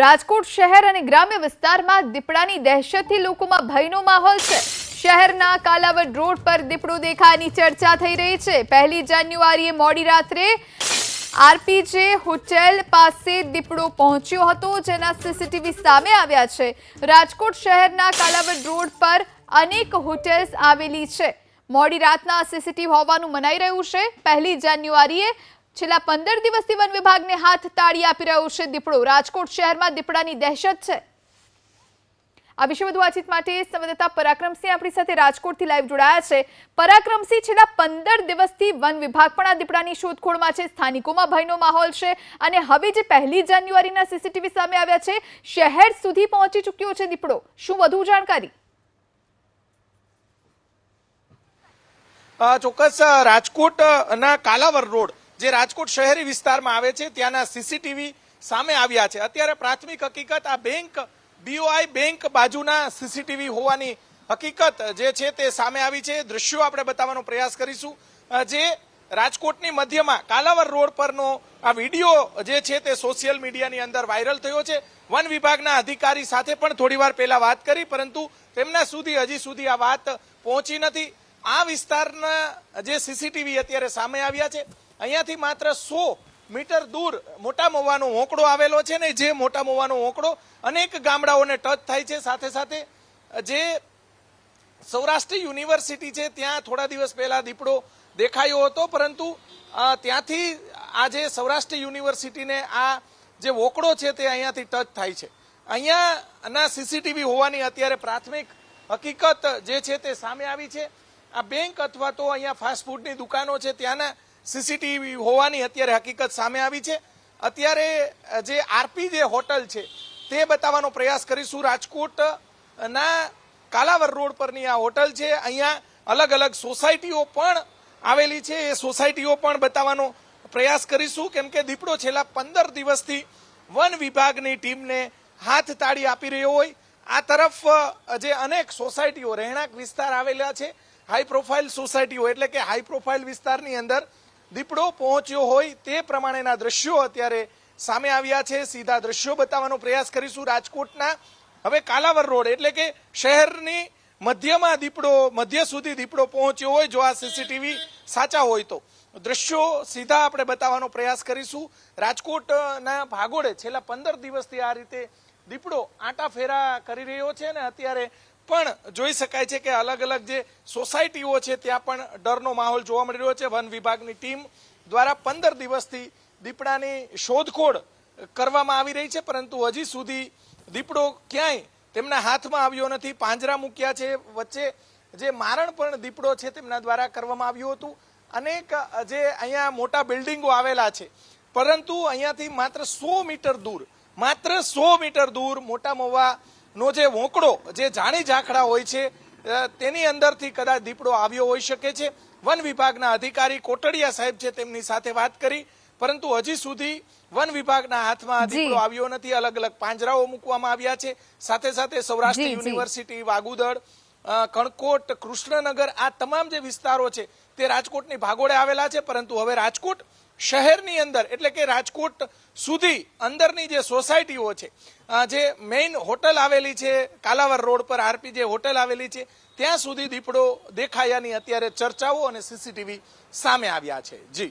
રાજકોટ શહેર અને ગ્રામ્ય વિસ્તારમાં દીપડાની દહેશતથી લોકોમાં ભયનો માહોલ છે. શહેરના કાલાવડ રોડ પર દીપડો દેખાવાની ચર્ચા થઈ રહી છે. પહેલી જાન્યુઆરીએ મોડી રાત્રે આરપીજે હોટેલ પાસે દીપડો પહોંચ્યો હતો, જેના સીસીટીવી સામે આવ્યા છે. રાજકોટ શહેરના કાલાવડ રોડ પર અનેક હોટેલ્સ આવેલી છે. મોડી રાતના સીસીટીવી હોવાનું મનાઈ રહ્યું છે. પહેલી જાન્યુઆરીએ છેલ્લા પંદર દિવસથી વન વિભાગને હાથ તાળી આપી રહ્યો છે દીપડો. રાજકોટ શહેરમાં દીપડાની દહેશત છે. આ વિશે વધુ વાતચીત માટે સંવાદદાતા પરાક્રમસિંહ આપણી સાથે રાજકોટથી લાઈવ જોડાયા છે. પરાક્રમસિંહ, છેલ્લા પંદર દિવસથી વન વિભાગ પણ આ દીપડાની શોધખોળમાં છે. સ્થાનિકોમાં ભયનો માહોલ છે અને હવે જે પહેલી જાન્યુઆરીના સીસીટીવી સામે આવ્યા છે, શહેર સુધી પહોંચી ચૂક્યો છે દીપડો. શું વધુ જાણકારી? ચોક્કસ રાજકોટના કાલાવર રોડ જે રાજકોટ શહેરી વિસ્તારમાં આવે છે, ત્યાંના સીસીટીવી સામે આવ્યા છે. અત્યારે પ્રાથમિક હકીકત, આ બેંક બીઓઆઈ બેંક બાજુના સીસીટીવી હોવાની હકીકત જે છે તે સામે આવી છે. દ્રશ્યો આપણે બતાવવાનો પ્રયાસ કરીશું. જે રાજકોટની મધ્યમાં કાલાવર રોડ પરનો આ વીડિયો જે છે તે સોશિયલ મીડિયાની અંદર વાયરલ થયો છે. વન વિભાગના અધિકારી સાથે પણ થોડી વાર પહેલા વાત કરી, પરંતુ તેમના સુધી, હજી સુધી આ વાત પહોંચી નથી. આ વિસ્તારના જે સીસીટીવી અત્યારે સામે આવ્યા છે. અહીંયાથી માત્ર સો મીટર દૂર મોટા મોવાનો હોંકડો આવેલો છે ને જે મોટા મોવાનો હોંકડો અનેક ગામડાઓને ટચ થાય છે. સાથે સાથે જે સૌરાષ્ટ્ર યુનિવર્સિટી છે, ત્યાં થોડા દિવસ પહેલા દીપડો દેખાયો હતો, પરંતુ ત્યાંથી આ જે સૌરાષ્ટ્ર યુનિવર્સિટીને આ જે વોકડો છે તે અહીંયાથી ટચ થાય છે. અહીંયાના સીસીટીવી હોવાની અત્યારે પ્રાથમિક હકીકત જે છે તે સામે આવી છે. આ બેંક અથવા તો અહીંયા ફાસ્ટફૂડની દુકાનો છે, ત્યાંના સીસીટીવી હોવાની અત્યારે હકીકત સામે આવી છે. અત્યારે જે આરપી જે હોટલ છે, તે બતાવવાનો પ્રયાસ કરીશું. રાજકોટ ના કાલાવર રોડ પરની આ હોટલ છે. અહીંયા અલગ અલગ સોસાયટીઓ પણ આવેલી છે. એ સોસાયટીઓ પણ બતાવવાનો પ્રયાસ કરીશું. કેમ કે દીપડો છેલ્લા પંદર દિવસથી વન વિભાગની ટીમને હાથ તાળી આપી રહ્યો હોય. આ તરફ જે અનેક સોસાયટીઓ, રહેણાંક વિસ્તાર આવેલા છે. હાઈ પ્રોફાઇલ સોસાયટીઓ, એટલે કે હાઈ પ્રોફાઇલ વિસ્તારની અંદર દીપડો પહોંચ્યો હોય તે પ્રમાણેના દ્રશ્યો અત્યારે સામે આવ્યા છે. સીધા દ્રશ્યો બતાવવાનો પ્રયાસ કરીશું રાજકોટના. હવે કાલાવર રોડ એટલે કે શહેરની મધ્યમાં દીપડો, મધ્ય સુધી દીપડો પહોંચ્યો હોય, જો આ સીસીટીવી સાચા હોય તો. દ્રશ્યો સીધા આપણે બતાવવાનો પ્રયાસ કરીશું. રાજકોટના ભાગોળે છેલ્લા પંદર દિવસથી આ રીતે દીપડો આંટા ફેરા કરી રહ્યો છે ને અત્યારે પણ જોઈ શકાય છે કે અલગ અલગ જે સોસાયટીઓ છે, ત્યાં પણ ડરનો માહોલ જોવા મળી રહ્યો છે. વન વિભાગની ટીમ દ્વારા પંદર દિવસથી દીપડાની શોધખોળ કરવામાં આવી રહી છે, પરંતુ હજી સુધી દીપડો ક્યાંય તેમના હાથમાં આવ્યો નથી. પાંજરા મૂક્યા છે, વચ્ચે જે મારણ પણ દીપડો છે, તેમના દ્વારા કરવામાં આવ્યું હતું. અનેક જે અહીંયા મોટા બિલ્ડિંગો આવેલા છે, પરંતુ અહીંયાથી માત્ર સો મીટર દૂર, માત્ર સો મીટર દૂર મોટા મોવાનો જે વોંકડો જે જાણી ઝાંખડા હોય છે તેની અંદરથી કદાચ દીપડો આવ્યો હોઈ શકે છે. વન વિભાગના અધિકારી કોટડિયા સાહેબ છે તેમની સાથે વાત કરી પરંતુ હજી સુધી વન વિભાગના હાથમાં દીપડો આવ્યો નથી. અલગ અલગ પાંજરાઓ મૂકવામાં આવ્યા છે. સાથે સાથે સૌરાષ્ટ્ર. યુનિવર્સિટી વાગુદળ કણકોટ કૃષ્ણનગર આ તમામ જે વિસ્તારો છે તે રાજકોટની ભાગોળે આવેલા છે. પરંતુ હવે રાજકોટ શહેરની અંદર, એટલે કે રાજકોટ સુધી અંદરની જે સોસાયટીઓ છે જે મેઇન હોટલ આવેલી છે, કાલાવર રોડ પર આરપી જે હોટલ આવેલી છે, ત્યાં સુધી દીપડો દેખાયાની અત્યારે ચર્ચાઓ અને સીસીટીવી સામે આવ્યા છે. જી.